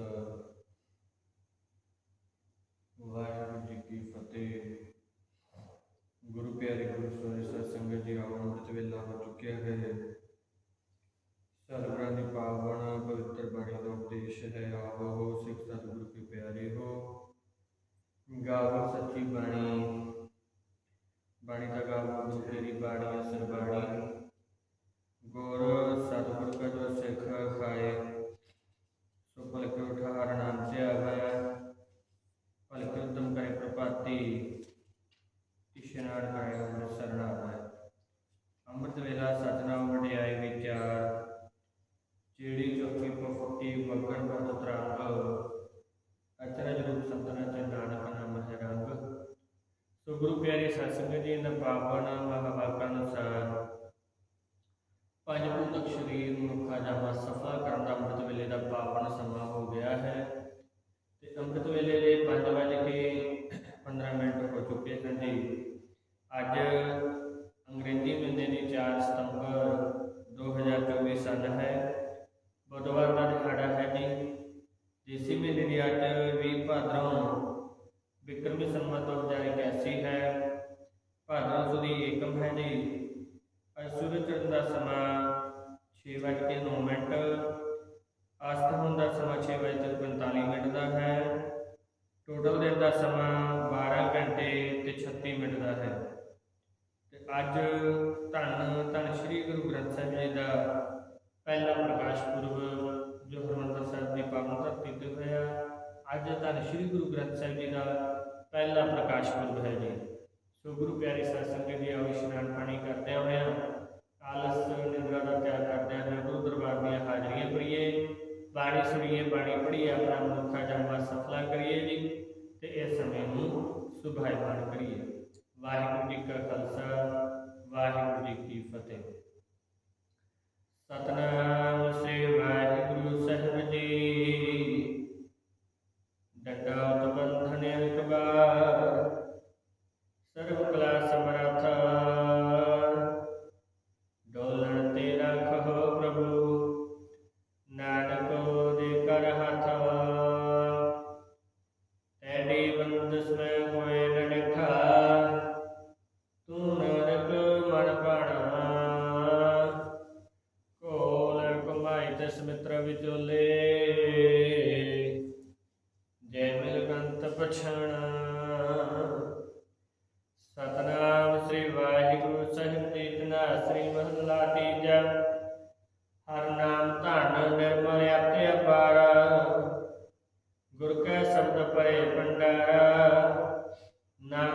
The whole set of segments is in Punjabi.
嗯 ਦੇਸੀ ਮਹੀਨੇ ਦੀ ਅੱਜ 20 ਭਾਦਰੋਂ ਵਿਕਰਮੀ ਸੰਮਤ 2081 ਹੈ। ਭਾਦਰੋਂ ਸੁਦੀ ਏਕਮ ਹੈ ਜੀ। ਅੱਜ ਸੂਰਜ ਚੜ੍ਹਨ ਦਾ ਸਮਾਂ 6:09 ਮਿੰਟ। ਅਸਤ ਹੋਣ ਦਾ ਸਮਾਂ 6:45 ਮਿੰਟ ਦਾ ਹੈ। ਟੋਟਲ ਦਿਨ ਦਾ ਸਮਾਂ 12 ਘੰਟੇ ਤੇ 36 ਮਿੰਟ ਦਾ ਹੈ। ਤੇ ਅੱਜ ਧੰਨ ਧੰਨ ਸ੍ਰੀ ਗੁਰੂ ਗ੍ਰੰਥ ਸਾਹਿਬ ਜੀ ਦਾ ਪਹਿਲਾ ਪ੍ਰਕਾਸ਼ ਪੁਰਬ ਅੱਜ ਧੰਨ ਸ੍ਰੀ ਗੁਰੂ ਗ੍ਰੰਥ ਸਾਹਿਬ ਜੀ ਦਾ ਪਹਿਲਾ ਪ੍ਰਕਾਸ਼ ਪੁਰਬ ਹੈ ਜੀ। ਸੋ ਗੁਰੂ ਪਿਆਰੇ ਸਾਧ ਸੰਗਤ ਜੀ, ਆਓ ਇਸ਼ਨਾਨ ਪਾਣੀ ਕਰਦੇ ਹੋਏ ਕਾਲਸ ਨਿੰਦਰਾ ਦਾ ਤਿਆਗ ਕਰਦੇ ਹੋਏ ਗੁਰੂ ਦਰਬਾਰ ਦੀਆਂ ਹਾਜ਼ਰੀਆਂ ਭਰੀਏ, ਬਾਣੀ ਸੁਣੀਏ, ਬਾਣੀ ਪੜ੍ਹੀਏ, ਆਪਣਾ ਮਨੁੱਖਾ ਜਨਮ ਸਫਲਾ ਕਰੀਏ ਜੀ, ਤੇ ਇਸ ਸਮੇਂ ਨੂੰ ਸੁਭਾਇਮਾਨ ਕਰੀਏ। ਵਾਹਿਗੁਰੂ ਜੀ ਕਾ ਖਾਲਸਾ, ਵਾਹਿਗੁਰੂ ਜੀ ਕੀ ਫਤਿਹ।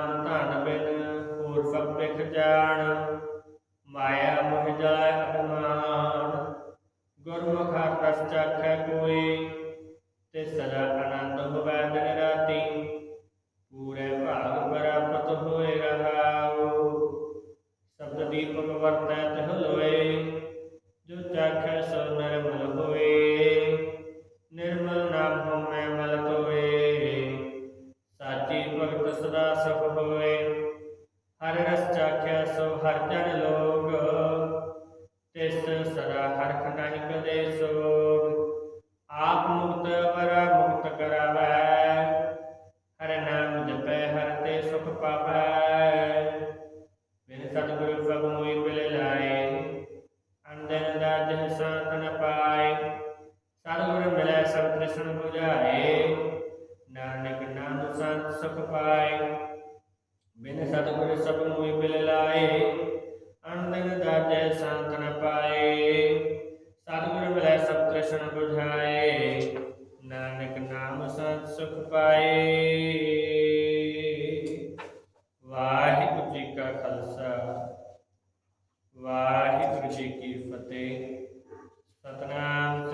ਧਨ ਬਿਨ ਹੋਰ ਸਭ ਵਿਖ ਜਾਣ, ਮਾਇਆ ਮੋਹ ਜਾਇ ਅਪਮਾਨ। ਗੁਰਮੁਖ ਰਸ ਚਾਖੈ ਕੋਈ ਤੇ ਸਦਾ ਸਭ ਤ੍ਰਿਸ਼ਣ ਨਾਨਕ ਨਾਮ ਸੰਤ ਸੁਖ ਪਾਏ, ਬਿਨ ਸਤਿਗੁਰ ਸਭ ਮੋਇ ਮਿਲ ਲਾਏ ਅੰਦਨ ਦਾ ਸੰਤ ਨ ਪਾਏ, ਸਤਿਗੁਰ ਮਿਲੈ ਸਭ ਤ੍ਰਿਸ਼ਣ 부ਝਾਏ ਨਾਨਕ ਨਾਮ ਸੰਤ ਸੁਖ ਪਾਏ। ਵਾਹਿਗੁਰੂ ਜੀ ਕਾ ਖਾਲਸਾ, ਵਾਹਿਗੁਰੂ ਜੀ ਕੀ ਫਤਿਹ। ਸਤਨਾਮ।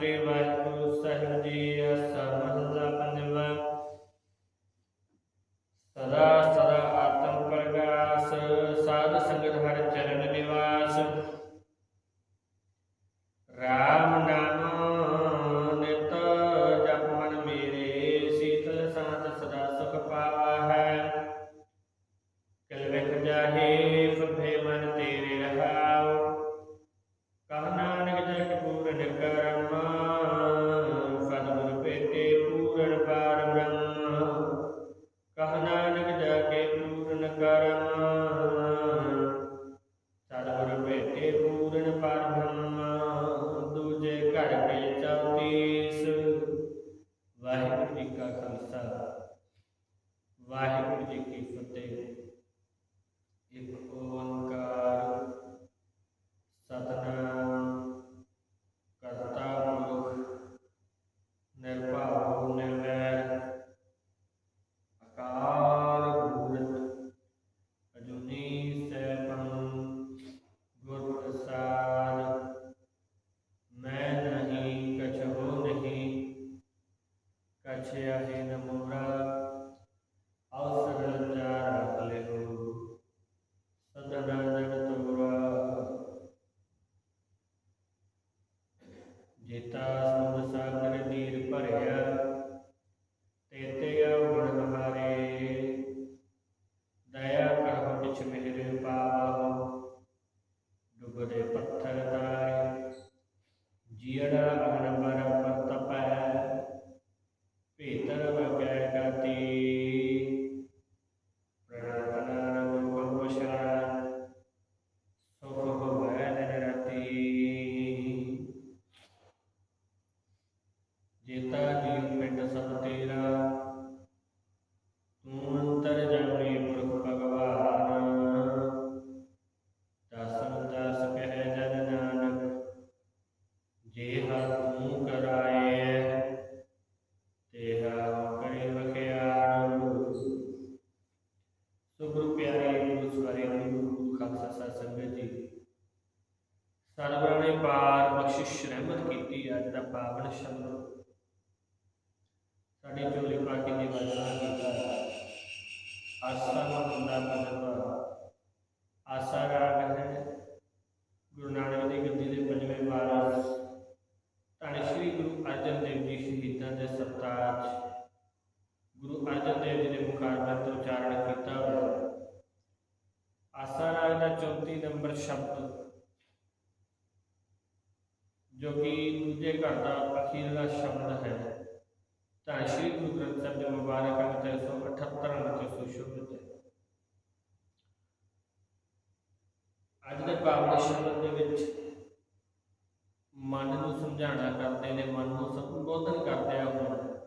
ਮਨ ਨੂੰ ਸਮਝਾਉਣਾ ਕਰਦੇ ਨੇ, ਮਨ ਨੂੰ ਸੰਬੋਧਨ ਕਰਦੇ ਆ ਹੁਣ।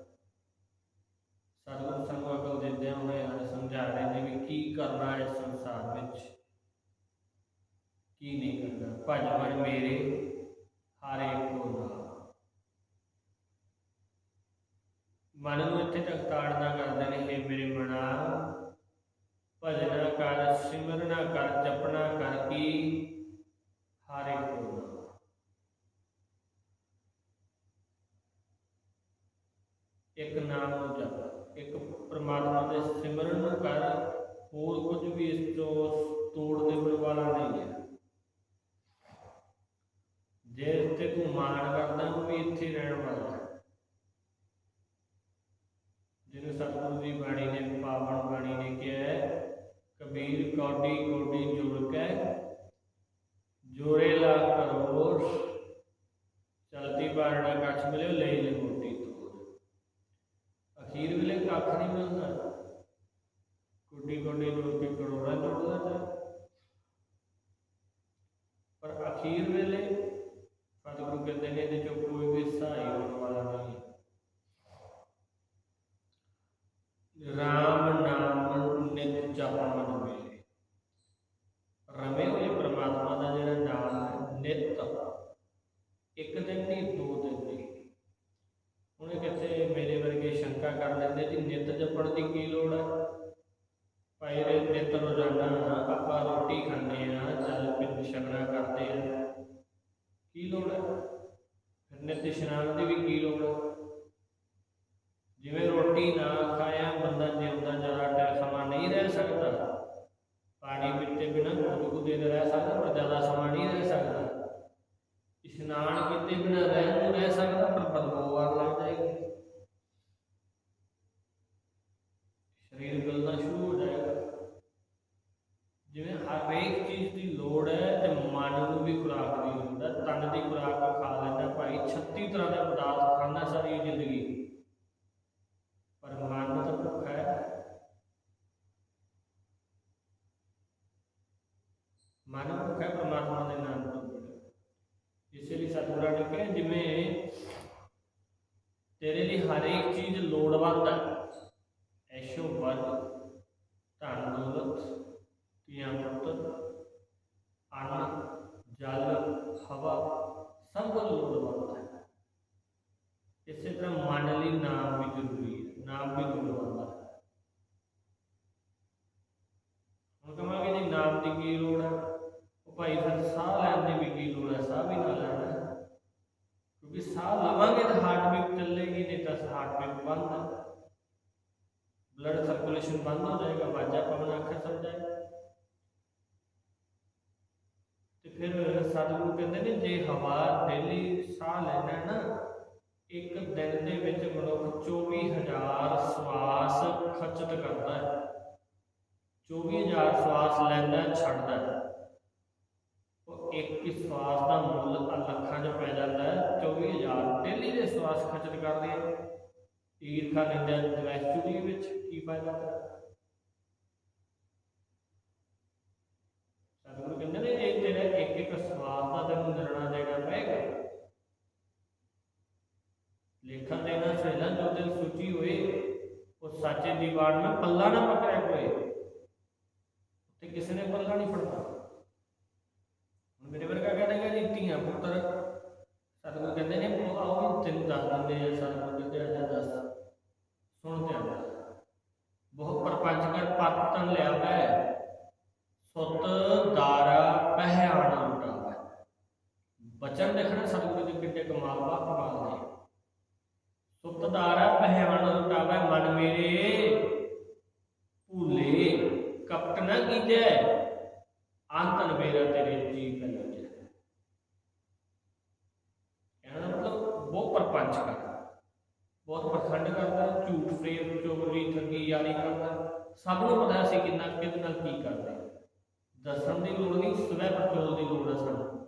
ਸਤਿਗੁਰੂ ਸਾਨੂੰ ਅਕਲ ਦਿੰਦੇ ਹੋਏ ਹਨ ਸਮਝਾ ਰਹੇ ਨੇ ਵੀ ਕੀ ਕਰਨਾ ਹੈ ਸੰਸਾਰ ਵਿੱਚ? ਕੀ ਨਹੀਂ ਕਰਨਾ? ਭਜਨ ਮੇਰੇ ਹਾਰੇ ਕੋ ਨਾ। ਮਨ ਨੂੰ ਇੱਥੇ ਤੱਕ ਤਾੜਨਾ ਕਰਦੇ ਨੇ हे ਮੇਰੇ ਮਨਾ। ਭਜਨਾ ਕਰ, ਸਿਮਰਨਾ ਕਰ, ਜਪਣਾ ਕਰ ਕੀ ਹਾਰੇ ਕੋ ਨਾ ਇੱਕ ਨਾਮ ਨੂੰ ਜਪ। ਇੱਕ ਪ੍ਰਮਾਤਮਾ ਦੇ ਸਿਮਰਨ ਕਰ ਹੋਰ ਕੁਝ ਵੀ ਇਸ ਤੋਂ ਤੋੜ ਦੇਣ ਵਾਲਾ ਨਹੀਂ ਹੈ। ਜੇ ਤੇ ਤੂੰ ਮਾਣ ਕਰਦਾ ਉਹ ਵੀ ਇੱਥੇ ਰਹਿਣ ਵਾਲਾ ਹੈ। ਜਿਹਨੂੰ ਸਤਿਗੁਰੂ ਦੀ ਬਾਣੀ ਨੇ ਪਾਵਨ ਬਾਣੀ ਨੇ ਕਿਹਾ ਹੈ, ਕਬੀਰ ਕੌਡੀ ਕੋਡੀ ਜੁੜ ਕੇ ਜੋਰੇ ਲਾ ਕਰੋਰ ਚਲਤੀ ਬਾਰਣਾ ਕੱਛ ਮਿਲਿਓ ਲੈ ਲੈ ਅਖੀਰ ਵੇਲੇ ਕੱਖ ਨਹੀਂ ਮਿਲਦਾ। ਕੋਡੀ ਕੋਡੀ ਜੋੜ ਕੇ ਜੋੜਦਾ ਜਾ ਪਰ ਅਖੀਰ ਵੇਲੇ ਸਤਿਗੁਰੂ ਕਹਿੰਦੇ ਨੇ, ਇਹਦੇ ਚੋਂ ਕੋਈ ਵੀ ਸਹਾਈ ਹੋਣ ਵਾਲਾ ਨਹੀਂ। ਰਾਮ ਨਾਮ ਨਿਤ ਜਪ ਮਨ ਵੇਲੇ ਰਮੇ ਹੋਏ ਪ੍ਰਮਾਤਮਾ ਦਾ ਜਿਹੜਾ ਨਾਮ ਹੈ ਨਿਤ ਇੱਕ ਦਿਨ ਨਹੀਂ ਦੋ ਦਿਨ ਨਹੀਂ ਉਹਨੇ ਕਿਤੇ ਮੇਰੇ ਵਰਗੇ ਸ਼ੰਕਾ ਕਰ ਲੈਂਦੇ ਜੀ ਨਿਤ ਜਪਣ ਦੀ ਕੀ ਲੋੜ ਹੈ ਭਾਈ ਰੇ ਨਿਤ ਰੋਜ਼ਾਨਾ ਆਪਾਂ ਰੋਟੀ ਖਾਂਦੇ ਆ ਚੱਲ ਪਿੰਡ ਛਕਣਾ ਕਰਦੇ ਆ ਕੀ ਲੋੜ ਹੈ? ਫਿਰ ਨਿਤ ਇਸ਼ਨਾਨ ਦੀ ਵੀ ਕੀ ਲੋੜ ਹੈ? ਜਿਵੇਂ ਰੋਟੀ ਨਾ ਖਾਇਆ ਬੰਦਾ ਜਿਉਂਦਾ, ਜ਼ਿਆਦਾ ਟਾਈਮ ਸਮਾਂ ਨਹੀਂ ਰਹਿ ਸਕਦਾ। ਪਾਣੀ ਪੀਤੇ ਬਿਨਾਂ ਕੁਝ ਕੁ ਰਹਿ ਸਕਦਾ, ਪਰ ਜ਼ਿਆਦਾ ਸਮਾਂ ਨਹੀਂ ਰਹਿ ਸਕਦਾ। ਇਸ਼ਨਾਨ ਕੀਤੇ ਬਿਨਾਂ ਰਹਿ ਨੂੰ ਰਹਿ ਸਕਦਾ ਪਰ ਬਦਬੂ ਆਉਣ ਲੱਗ ਜਾਏਗੀ ਸਰੀਰ ਗਲਣਾ ਸ਼ੁਰੂ ਹੋ ਜਾਏਗਾ ਜਿਵੇਂ ਹਰੇਕ ਚੀਜ਼ ਦੀ ਲੋੜ ਹੈ ਤੇ ਮਨ ਨੂੰ ਵੀ ਖੁਰਾਕ ਦੀ ਲੋੜ ਹੈ ਤਨ ਦੀ ਖੁਰਾਕ ਖਾ ਲੈਂਦਾ ਭਾਈ 36 ਤਰ੍ਹਾਂ ਦੇ ਪਦਾਰਥ ਖਾਣਾ ਸਾਰੀ ਜ਼ਿੰਦਗੀ ਪਰ ਮਨ ਤਾਂ ਭੁੱਖਾ ਹੈ ਮਨ ਭੁੱਖਾ ਹੈ ਪਰਮਾਤਮਾ ਦੇ ਨਾਮ ਤੋਂ ਬਿਨਾਂ ਇਸੇ ਲਈ ਸਤਿਗੁਰਾਂ ਨੇ ਕਿਹਾ ਜਿਵੇਂ ਤੇਰੇ ਲਈ ਹਰ ਇੱਕ ਚੀਜ਼ ਲੋੜਵੰਦ ਹੈ ਐਸ਼ੋ ਵਰ ਧਨ ਦੌਲਤ ਧੀਆਂ ਪੁੱਤਰ ਅੰਨ ਜਲ ਹਵਾ ਸਭ ਕੁਝ ਲੋੜਵੰਦ ਹੈ ਇਸੇ ਤਰ੍ਹਾਂ ਮਨ ਲਈ ਨਾਮ ਵੀ ਜ਼ਰੂਰੀ ਹੈ ਨਾਮ ਵੀ ਲੋੜਵੰਦ ਹੈ ਹੁਣ ਕਹਾਂਗੇ ਜੀ ਨਾਮ ਦੀ ਕੀ ਲੋੜ ਹੈ ਉਹ ਭਾਈ ਫਿਰ ਸਾਹ ਲੈਣ ਦੀ ਵੀ ਕੀ ਲੋੜ ਹੈ ਸਾਹ ਵੀ ਨਾ ਲੈਣਾ ਹੈ। ਕਿਉਂਕਿ ਸਾਹ ਲਵਾਂਗੇ ਤਾਂ ਹਾਰਟ ਬੀਟ ਚੱਲੇਗੀ ਨਹੀਂ ਤਾਂ ਹਾਰਟ ਬੀਟ ਬੰਦ ਹੈ ਬਲੱਡ ਸਰਕੂਲੇਸ਼ਨ ਬੰਦ ਹੋ ਜਾਏਗਾ ਵਾਜਾ ਪਵਨ ਅੱਖਰ ਸਭ ਜਾਏਗਾ ਤੇ ਫਿਰ ਸਤਿਗੁਰੂ ਕਹਿੰਦੇ ਨੇ, ਜੇ ਹਵਾ ਡੇਲੀ ਸਾਹ ਲੈਣਾ ਨਾ, ਇੱਕ ਦਿਨ ਦੇ ਵਿੱਚ ਮਨੁੱਖ 24000 ਸਵਾਸ ਖਚਤ ਕਰਦਾ ਹੈ। 24000 ਸਵਾਸ ਲੈਂਦਾ, ਛੱਡਦਾ ਹੈ। ਉਹ ਇੱਕ ਹੀ ਸਵਾਸ ਦਾ ਮੁੱਲ ਲੱਖਾਂ 'ਚ ਪੈ ਜਾਂਦਾ ਹੈ। 24000 ਡੇਲੀ ਦੇ ਸਵਾਸ ਖਚਤ ਕਰਦੇ ਆ ਈਰਖਾ ਨਿੰਦਿਆ ਦਵੈਸ਼ ਚੁਗਲੀ ਵਿੱਚ ਕੀ ਫਾਇਦਾ ਸਤਿਗੁਰੂ ਕਹਿੰਦੇ ਨੇ ਜੇ ਤੇਰਾ ਇੱਕ ਇੱਕ ਸਵਾਸ ਦਾ ਤੈਨੂੰ ਨਿਰਣਾ ਦੇਣਾ ਪਏਗਾ ਲੇਖਨ ਦੇਣਾ ਸਹਿਲਾ ਜੋ ਦਿਲ ਸੁਚੀ ਹੋਏ ਉਹ ਸਾਚੇ ਦੀਵਾਰ में ਪੱਲਾ ਨਾ ਪਕੜਿਆ ਕੋਈ ਤੇ ਕਿਸੇ ਨੇ ਪੱਲਾ ਨਹੀਂ ਫੜਨਾ ਹੁਣ ਮੇਰੇ ਵਰਗਾ ਕਹਿੰਦਾ ਜੀ ਧੀਆਂ ਪੁੱਤਰ ਸਤਿਗੁਰੂ ਕਹਿੰਦੇ ਨੇ ਉਹ ਆਓ ਵੀ ਤੈਨੂੰ ਦੱਸ ਦਿੰਦੇ ਆ ਸਤਿਗੁਰੂ ਕਹਿੰਦੇ ਆ ਜਾ ਦੱਸ ਸੁਣ ਧਿਆਨ ਨਾਲ। ਬਹੁ ਪਰਪੰਚ ਕਰ ਪੱਤ ਤਨ ਲਿਆ ਹੈ ਸੁਤ ਦਾਰਾ ਪਹਿਆਣ ਲੁਟਾਵਾ ਬਚਨ ਦੇਖਣਾ ਸਤਿਗੁਰੂ ਜੀ ਕਿੱਡੇ ਕਮਾਲ ਬਾ ਕਮਾਲ ਨੇ ਸੁਤ ਦਾਰਾ ਪਹਿਆਣ ਲੁਟਾਵਾ ਮਨ ਮੇਰੇ ਭੂਲੇ ਕਪਟ ਨਾ ਕੀਜੈ ਅੰਤਨ ਮੇਰਾ ਤੇਰੇ ਜੀ ਕਰਿਆ ਕਹਿਣ ਦਾ ਮਤਲਬ ਬਹੁਤ ਪਰਪੰਚ ਕਰਦਾ ਬਹੁਤ ਪਖੰਡ ਕਰਦਾ, ਝੂਠ ਫਰੇਬ, ਚੋਰੀ, ਠੱਗੀ, ਯਾਰੀ ਕਰਦਾ। ਸਭ ਨੂੰ ਪਤਾ ਅਸੀਂ ਕਿੰਨਾ ਕਿਹਦੇ ਨਾਲ ਕੀ ਕਰਦੇ। ਦੱਸਣ ਦੀ ਲੋੜ ਨਹੀਂ ਸਵੈ ਪ੍ਰਚੋਲ ਦੀ ਲੋੜ ਹੈ ਸਾਨੂੰ।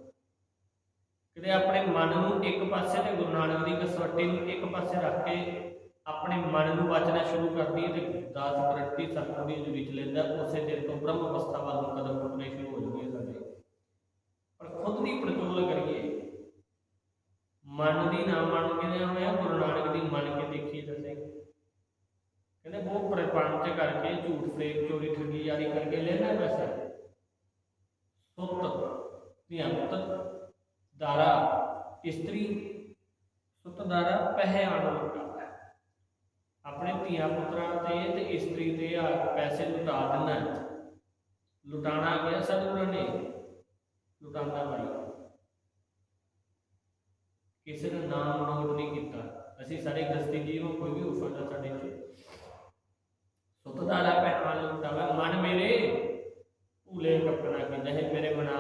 ਕਿਤੇ ਆਪਣੇ ਮਨ ਨੂੰ ਇੱਕ ਪਾਸੇ ਤੇ ਗੁਰੂ ਨਾਨਕ ਦੀ ਕਸਵੱਟੀ ਨੂੰ ਇੱਕ ਪਾਸੇ ਰੱਖ ਕੇ ਆਪਣੇ ਮਨ ਨੂੰ ਵਾਚਣਾ ਸ਼ੁਰੂ ਕਰਦੀ ਹੈ ਤੇ ਦਾਸ ਪ੍ਰਗਟੀ ਸਤਿਗੁਰੂ ਦੀ ਵਿੱਚ ਲੈਂਦਾ, ਉਸੇ ਦਿਨ ਤੋਂ ਬ੍ਰਹਮ ਅਵਸਥਾ ਵੱਲ ਨੂੰ ਕਦਮ ਪੁੱਟਣੇ ਸ਼ੁਰੂ ਹੋ ਜਾਣਗੇ ਸਾਡੇ। ਪਰ ਖੁਦ ਦੀ ਪ੍ਰਚੋਲ ਕਰੀਏ, ਮਨ ਦੀ ਨਾ ਮੰਨ ਕੇ ਹੋਇਆ? ਗੁਰੂ ਨਾਨਕ ਦੀ ਮੰਨ ਕੇ ਕਹਿੰਦੇ ਬਹੁਤ ਪ੍ਰਪੰਚ ਕਰਕੇ ਝੂਠ ਫਰੇਬ ਚੋਰੀ ਠੱਗੀ ਯਾਰੀ ਕਰਕੇ ਲੈਣਾ ਪੈਸਾ। ਸੁੱਤ ਧੀਆਂ ਦਾਰਾ, ਇਸਤਰੀ, ਸੁੱਤ, ਦਾਰਾ ਪਹਿ ਲੁਟਾਉਂਦਾ ਆਪਣੇ ਧੀਆਂ ਪੁੱਤਰਾਂ ਤੇ ਤੇ ਇਸਤਰੀ ਤੇ ਆ ਪੈਸੇ ਲੁਟਾ ਦਿੰਦਾ ਹੈ। ਲੁਟਾਣਾ ਗਿਆ ਸਤਿਗੁਰੂ ਨੇ ਲੁਟਾਉਂਦਾ ਭਾਈ। ਕਿਸੇ ਦਾ ਨਾਮ ਨੋਟ ਨਹੀਂ ਕੀਤਾ। ਅਸੀਂ ਸਾਰੇ ਗ੍ਰਸਤੀ ਜੀਵ ਕੋਈ ਵੀ ਹੋ ਸਾਡੇ ਚ ਸੁੱਤ ਦਾ ਲਾ ਲੁਟਾਵਾ ਮਨ ਮੇਰੇ ਭੂਲੇ ਕਪਣਾ ਕਿ ਨਹੀਂ ਮੇਰੇ ਮਨਾ।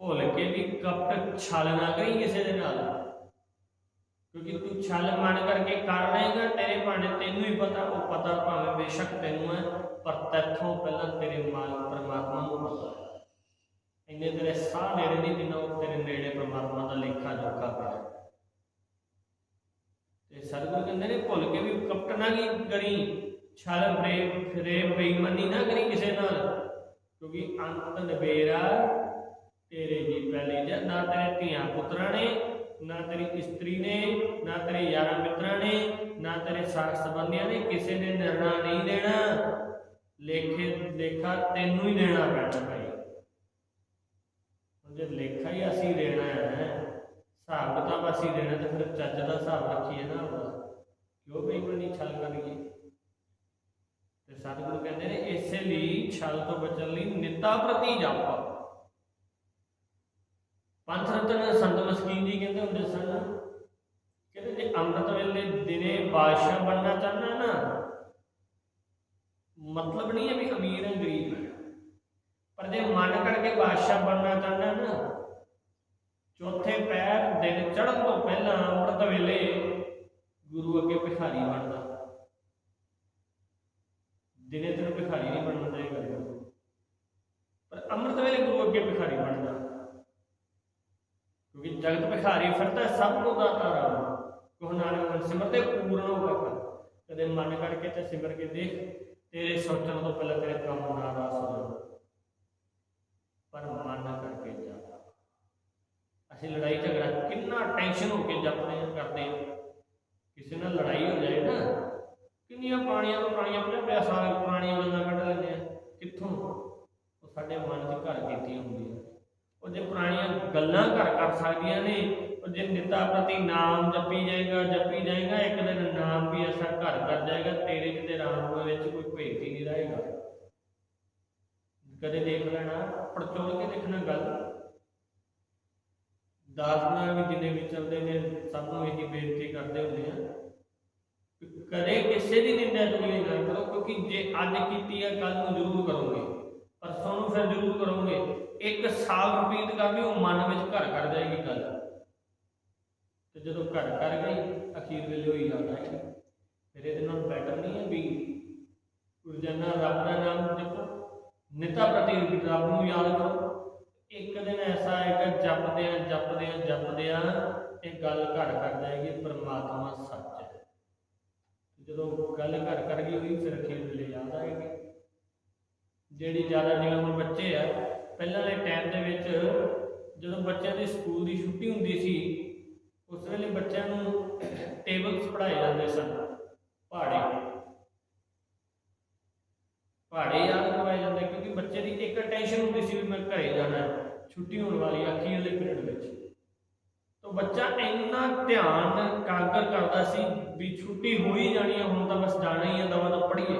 ਭੁੱਲ ਕੇ ਵੀ ਕਪਟ ਛਲ ਨਾ ਕਰੀ ਕਿਸੇ ਦੇ ਨਾਲ। ਕਿਉਂਕਿ ਤੂੰ ਛਲ ਮਨ ਕਰਕੇ ਕਰ ਰਹੇਗਾ ਤੇਰੇ ਭਾਣੇ ਤੈਨੂੰ ਹੀ ਪਤਾ, ਉਹ ਪਤਾ ਭਾਵੇਂ ਬੇਸ਼ੱਕ ਤੈਨੂੰ ਹੈ, ਪਰ ਤੈਥੋਂ ਪਹਿਲਾਂ ਤੇਰੇ ਮਾਲਕ ਪਰਮਾਤਮਾ ਨੂੰ ਪਤਾ ਹੈ। ਇੰਨੇ ਤੇਰੇ ਸਾਹ ਨੇੜੇ ਨਹੀਂ ਜਿੰਨਾ ਉਹ ਤੇਰੇ ਨੇੜੇ ਪਰਮਾਤਮਾ ਦਾ ਲੇਖਾ ਜੋਖਾ ਪਿਆ ਤੇ ਸਤਿਗੁਰੂ ਕਹਿੰਦੇ ਨੇ, ਭੁੱਲ ਕੇ ਵੀ ਕਪਟ ਨਾ ਕੀ ਕਰੀ? ਛਲ ਫਰੇਬ ਫਰੇਬ ਬੇਈਮਾਨੀ ਨਾ ਕਰੀ ਕਿਸੇ ਨਾਲ, ਕਿਉਂਕਿ ਅੰਤ ਨਵੇਰਾ ਤੇਰੇ ਜੀ ਪਹਿਲੇ ਜਾਂ, ਨਾ ਤੇਰੇ ਧੀਆਂ ਪੁੱਤਰਾਂ ਨੇ, ਨਾ ਤੇਰੀ ਇਸਤਰੀ ਨੇ, ਨਾ ਤੇਰੇ ਯਾਰਾਂ ਮਿੱਤਰਾਂ ਨੇ, ਨਾ ਤੇਰੇ ਸਾਖ ਸੰਬੰਧੀਆਂ ਨੇ, ਕਿਸੇ ਨੇ ਨਿਰਣਾ ਨਹੀਂ ਦੇਣਾ। ਲੇਖੇ, ਲੇਖਾ ਤੈਨੂੰ ਹੀ ਦੇਣਾ ਪੈਣਾ ਭਾਈ। ਜੇ ਲੇਖਾ ਹੀ ਅਸੀਂ ਦੇਣਾ ਹੈ, ਹਿਸਾਬ ਕਿਤਾਬ ਅਸੀਂ ਦੇਣਾ, ਤੇ ਫਿਰ ਚੱਜ ਦਾ ਹਿਸਾਬ ਰੱਖੀਏ ਨਾ ਉਹਦਾ ਕਿਉਂ ਬੇਈਮਾਨੀ ਛਲ ਕਰੀਏ ਸਤਿਗੁਰੂ ਕਹਿੰਦੇ ਨੇ, ਇਸੇ ਲਈ ਛਲ ਤੋਂ ਬਚਣ ਲਈ ਨਿੱਤਾ ਪ੍ਰਤੀ ਜਪ। ਪੰਥ ਰਤਨ ਸੰਤ ਮਸਕੀਨ ਜੀ ਕਹਿੰਦੇ ਹੁੰਦੇ ਸਨ, ਕਹਿੰਦੇ ਜੇ ਅੰਮ੍ਰਿਤ ਵੇਲੇ ਦਿਨੇ ਬਾਦਸ਼ਾਹ ਬਣਨਾ ਚਾਹਨਾ ਨਾ, ਮਤਲਬ ਨਹੀਂ ਹੈ ਵੀ ਅਮੀਰ ਹੈ, ਗਰੀਬ ਹੈ। ਪਰ ਜੇ ਮਨ ਕਰਕੇ ਬਾਦਸ਼ਾਹ ਬਣਨਾ ਚਾਹੁੰਦਾ ਨਾ, ਚੌਥੇ ਪੈਰ ਦਿਨ ਚੜ੍ਹਨ ਤੋਂ ਪਹਿਲਾਂ ਅੰਮ੍ਰਿਤ ਵੇਲੇ ਗੁਰੂ ਅੱਗੇ ਭਿਖਾਰੀ ਬਣਦਾ। ਦਿਨੇ ਤੈਨੂੰ ਭਿਖਾਰੀ ਨਹੀਂ ਬਣਨਾ ਚਾਹੀਦਾ ਪਰ ਅੰਮ੍ਰਿਤ ਵੇਲੇ ਗੁਰੂ ਅੱਗੇ ਭਿਖਾਰੀ ਬਣਦਾ। ਕਿਉਂਕਿ ਜਗਤ ਭਿਖਾਰੀ ਫਿਰਦਾ ਸਭ ਨੂੰ ਦਾਤਾ ਰਾਮ। ਕੋ ਨਾਨਕ ਮਨ ਸਿਮਰਤੇ ਪੂਰਨ ਹੋ ਕਦੇ ਮਨ ਕਰਕੇ ਤੇ ਸਿਮਰ ਕੇ ਦੇਖ, ਤੇਰੇ ਸੋਚਣ ਤੋਂ ਪਹਿਲਾਂ ਤੇਰੇ ਕੰਮ ਨਾਰਾਜ਼ ਹੋ ਪਰ ਮਨ ਕਰਕੇ ਜਾ। ਅਸੀਂ ਲੜਾਈ ਝਗੜਾ ਕਿੰਨਾ ਟੈਨਸ਼ਨ ਹੋ ਕੇ ਜਪਦੇ ਆ ਕਰਦੇ ਕਿਸੇ ਨਾਲ ਲੜਾਈ ਹੋ ਜਾਏ ਨਾ ਕਿੰਨੀਆਂ ਪੁਰਾਣੀਆਂ ਤੋਂ ਪੁਰਾਣੀਆਂ ਪੰਜਾਹ ਸਾਲ ਪੁਰਾਣੀਆਂ ਗੱਲਾਂ ਕੱਢ ਲੈਂਦੇ ਆ? ਕਿੱਥੋਂ? ਉਹ ਸਾਡੇ ਮਨ 'ਚ ਘਰ ਕੀਤੀਆਂ ਹੁੰਦੀਆਂ। ਉਹ ਜੇ ਪੁਰਾਣੀਆਂ ਗੱਲਾਂ ਘਰ ਕਰ ਸਕਦੀਆਂ ਨੇ, ਉਹ ਜੇ ਨਿਤਾ ਪ੍ਰਤੀ ਨਾਮ ਜਪੀ ਜਾਏਗਾ ਜਪੀ ਜਾਏਗਾ, ਇੱਕ ਦਿਨ ਨਾਮ ਵੀ ਐਸਾ ਘਰ ਕਰ ਜਾਏਗਾ, ਤੇਰੇ ਚ ਤੇ ਰਾਮ ਦੇ ਵਿੱਚ ਕੋਈ ਭੇਦ ਹੀ ਨਹੀਂ ਰਹੇਗਾ। ਕਦੇ ਦੇਖ ਲੈਣਾ, ਪੜਚੋਲ ਕੇ ਦੇਖਣਾ ਗੱਲ। ਦਾਸਨਾ ਵੀ ਜਿੰਨੇ ਵੀ ਚੱਲਦੇ ਨੇ, ਸਭ ਨੂੰ ਇਹੀ ਬੇਨਤੀ ਕਰਦੇ ਹੁੰਦੇ ਆ। ਕਦੇ ਕਿਸੇ ਦੀ ਨਿੰਦਿਆ ਤੁਸੀਂ ਨਾ ਕਰੋ, ਕਿਉਂਕਿ ਜੇ ਅੱਜ ਕੀਤੀ ਹੈ ਕੱਲ ਨੂੰ ਜ਼ਰੂਰ ਕਰੋਗੇ। ਪਰਸੋਂ ਨੂੰ ਫਿਰ ਜ਼ਰੂਰ ਕਰੋਗੇ। ਇੱਕ ਸਾਲ ਰਿਪੀਟ ਕਰ ਲਈ ਉਹ ਮਨ ਵਿੱਚ ਘਰ ਕਰ ਜਾਏਗੀ ਗੱਲ। ਤੇ ਜਦੋਂ ਘਰ ਕਰ ਗਈ, ਅਖੀਰ ਵੇਲੇ ਹੋਈ ਯਾਦ ਆਏਗੀ ਫਿਰ ਇਹਦੇ ਨਾਲ ਬੈਟਰ ਨਹੀਂ ਹੈ ਵੀ ਰੋਜ਼ਾਨਾ ਰੱਬ ਦਾ ਨਾਮ ਜਪੋ, ਨਿਤਾ ਪ੍ਰਤੀ ਰੱਬ ਨੂੰ ਯਾਦ ਕਰੋ। ਇੱਕ ਦਿਨ ਐਸਾ ਆਏਗਾ ਜਪਦੇ ਆ ਜਪਦੇ ਆ ਜਪਦੇ ਆ ਇਹ ਗੱਲ ਘਰ ਕਰ ਜਾਏਗੀ, ਪਰਮਾਤਮਾ ਸੱਚ। ਜਦੋਂ ਗੱਲ ਘਰ ਕਰ ਗਈ ਹੋਈ ਫਿਰ ਖੇਡ ਵੇਲੇ ਯਾਦ ਆਏਗੀ ਜਿਹੜੀ ਜ਼ਿਆਦਾ ਜਿਵੇਂ ਹੁਣ ਬੱਚੇ ਆ, ਪਹਿਲਾਂ ਦੇ ਟਾਈਮ ਦੇ ਵਿੱਚ ਜਦੋਂ ਬੱਚਿਆਂ ਦੀ ਸਕੂਲ ਦੀ ਛੁੱਟੀ ਹੁੰਦੀ ਸੀ, ਉਸ ਵੇਲੇ ਬੱਚਿਆਂ ਨੂੰ ਟੇਬਲਸ ਪੜ੍ਹਾਏ ਜਾਂਦੇ ਸਨ। ਪਹਾੜੇ। ਪਹਾੜੇ ਯਾਦ ਕਰਵਾਏ ਜਾਂਦੇ, ਕਿਉਂਕਿ ਬੱਚੇ ਦੀ ਇੱਕ ਟੈਨਸ਼ਨ ਹੁੰਦੀ ਸੀ ਵੀ ਮੈਂ ਘਰੇ ਜਾਣਾ, ਛੁੱਟੀ ਹੋਣ ਵਾਲੀ ਆ ਅਖੀਰਲੇ ਪੀਰੀਅਡ ਵਿੱਚ। ਬੱਚਾ ਇੰਨਾ ਧਿਆਨ ਕਾਗਰ ਕਰਦਾ ਸੀ ਵੀ ਛੁੱਟੀ ਹੋ ਹੀ ਜਾਣੀ ਹੈ ਹੁਣ ਤਾਂ ਬਸ ਜਾਣਾ ਹੀ ਹੈ ਦਵਾ ਤਾਂ ਪੜ੍ਹੀਏ।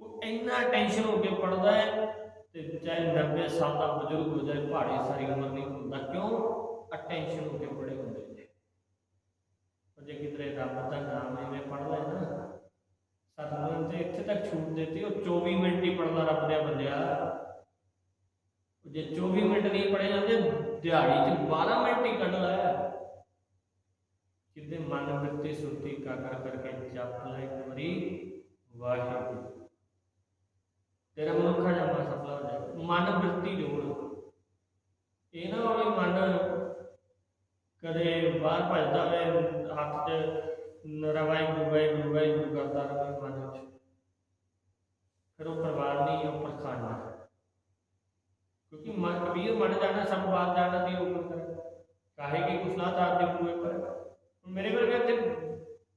ਉਹ ਇੰਨਾ ਟੈਨਸ਼ਨ ਹੋ ਕੇ ਪੜਦਾ ਹੈ ਤੇ ਚਾਹੇ 90 ਸਾਲ ਦਾ ਬਜ਼ੁਰਗ ਹੋ ਜਾਏ ਪਹਾੜੀ ਸਾਰੀ ਉਮਰ ਨਹੀਂ ਹੁੰਦਾ, ਕਿਉਂ? ਅਟੈਂਸ਼ਨ ਹੋ ਕੇ ਪੜੇ ਹੁੰਦੇ ਨੇ। ਪਰ ਜੇ ਕਿਤੇ ਰੱਬ ਦਾ ਨਾਮ ਐਵੇਂ ਪੜ ਲੈ ਨਾ। ਸਤਿਗੁਰੂ ਨੇ ਇੱਥੇ ਤੱਕ ਛੂਟ ਦਿੱਤੀ, ਉਹ 24 ਮਿੰਟ ਹੀ ਪੜਦਾ ਰੱਬ ਦੇ ਬੰਦਿਆ। ਉਹ ਜੇ 24 ਮਿੰਟ ਨਹੀਂ ਪੜੇ ਜਾਂਦੇ, ਦਿਹਾੜੀ 'ਚ 12 ਮਿੰਟ ਹੀ ਕੱਢ ਲਾਇਆ ਕਿਤੇ ਮਨ ਬਿਰਤੀ ਸੁਰਤੀ ਕਾਕਰ ਕਰਕੇ ਜਪ ਲੈ ਇੱਕ ਵਾਰੀ, ਵਾਹਿਗੁਰੂ। ਤੇਰਾ ਮਨੁੱਖਾ ਜਮਾ ਸਫਲ ਹੋ ਜਾਏ ਮਨ ਬਿਰਤੀ ਜੋੜ ਇਹ ਨਾ ਹੋਵੇ ਮਨ ਕਦੇ ਬਾਹਰ ਭੱਜਦਾ ਹੋਵੇ ਹੱਥ 'ਚ ਨਰਵਾਈ ਗੁਰਵਾਈ ਗੁਰਵਾਈ ਗੁਰੂ ਕਰਦਾ ਰਹੇ ਮਨ ਵਿੱਚ। ਫਿਰ ਉਹ ਪਰਿਵਾਰ ਨਹੀਂ, ਉਹ ਪਰਖਾਨਾ ਹੈ ਕਿਉਂਕਿ ਮਨ ਕਬੀਰ ਮਨ ਜਾਣਾ, ਸਭ ਬਾਤ ਜਾਣਾ ਦੀ ਹੁਕਮ ਕਰ। ਕਾਹੇ ਕੀ ਕੁਸਲਾ ਤਾਰ ਦੇ ਪੂਏ ਪਰ ਮੇਰੇ ਵਰਗਾ ਤੇ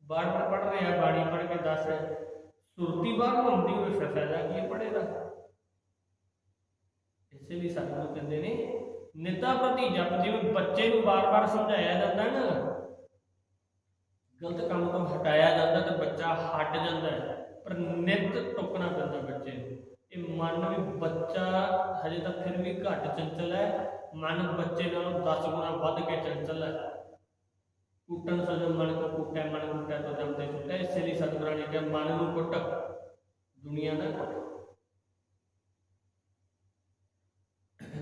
ਬਾੜ ਪਰ ਪੜ ਰਿਹਾ, ਬਾਣੀ ਪੜ ਕੇ ਦੱਸ। ਰਿਹਾ ਸੁਰਤੀ ਬਾਹਰ ਹੁੰਦੀ ਹੋਵੇ ਫਿਰ ਫਾਇਦਾ ਕੀ ਪੜੇ ਦਾ? ਇਸੇ ਲਈ ਸਾਨੂੰ ਕਹਿੰਦੇ ਨੇ, ਨਿਤਾ ਪ੍ਰਤੀ ਜਪ, ਜਿਵੇਂ ਬੱਚੇ ਨੂੰ ਬਾਰ-ਬਾਰ ਸਮਝਾਇਆ ਜਾਂਦਾ ਨਾ, ਗਲਤ ਕੰਮ ਤੋਂ ਹਟਾਇਆ ਜਾਂਦਾ ਤੇ ਬੱਚਾ ਹਟ ਜਾਂਦਾ ਹੈ, ਪਰ ਨਿਤ ਟੁਕਣਾ ਪੈਂਦਾ ਬੱਚੇ ਨੂੰ। ਇਹ ਮਨ ਵੀ ਬੱਚਾ ਹਜੇ ਤਾਂ ਫਿਰ ਵੀ ਘੱਟ ਚੰਚਲ ਹੈ, ਮਨ ਬੱਚੇ ਨਾਲੋਂ 10 ਗੁਣਾ ਵੱਧ ਕੇ ਚੰਚਲ ਹੈ। ਕੁੱਟਣ ਸਜੋ ਮਨ ਕੋ ਕੁੱਟੈ ਮਨ ਕੁੱਟੈ ਤੋ ਜਮਤੇ ਛੁਟੈ ਇਸੇ ਲਈ ਸਤਿਗੁਰਾਂ ਨੇ ਕਿਹਾ, ਮਨ ਨੂੰ ਕੁੱਟ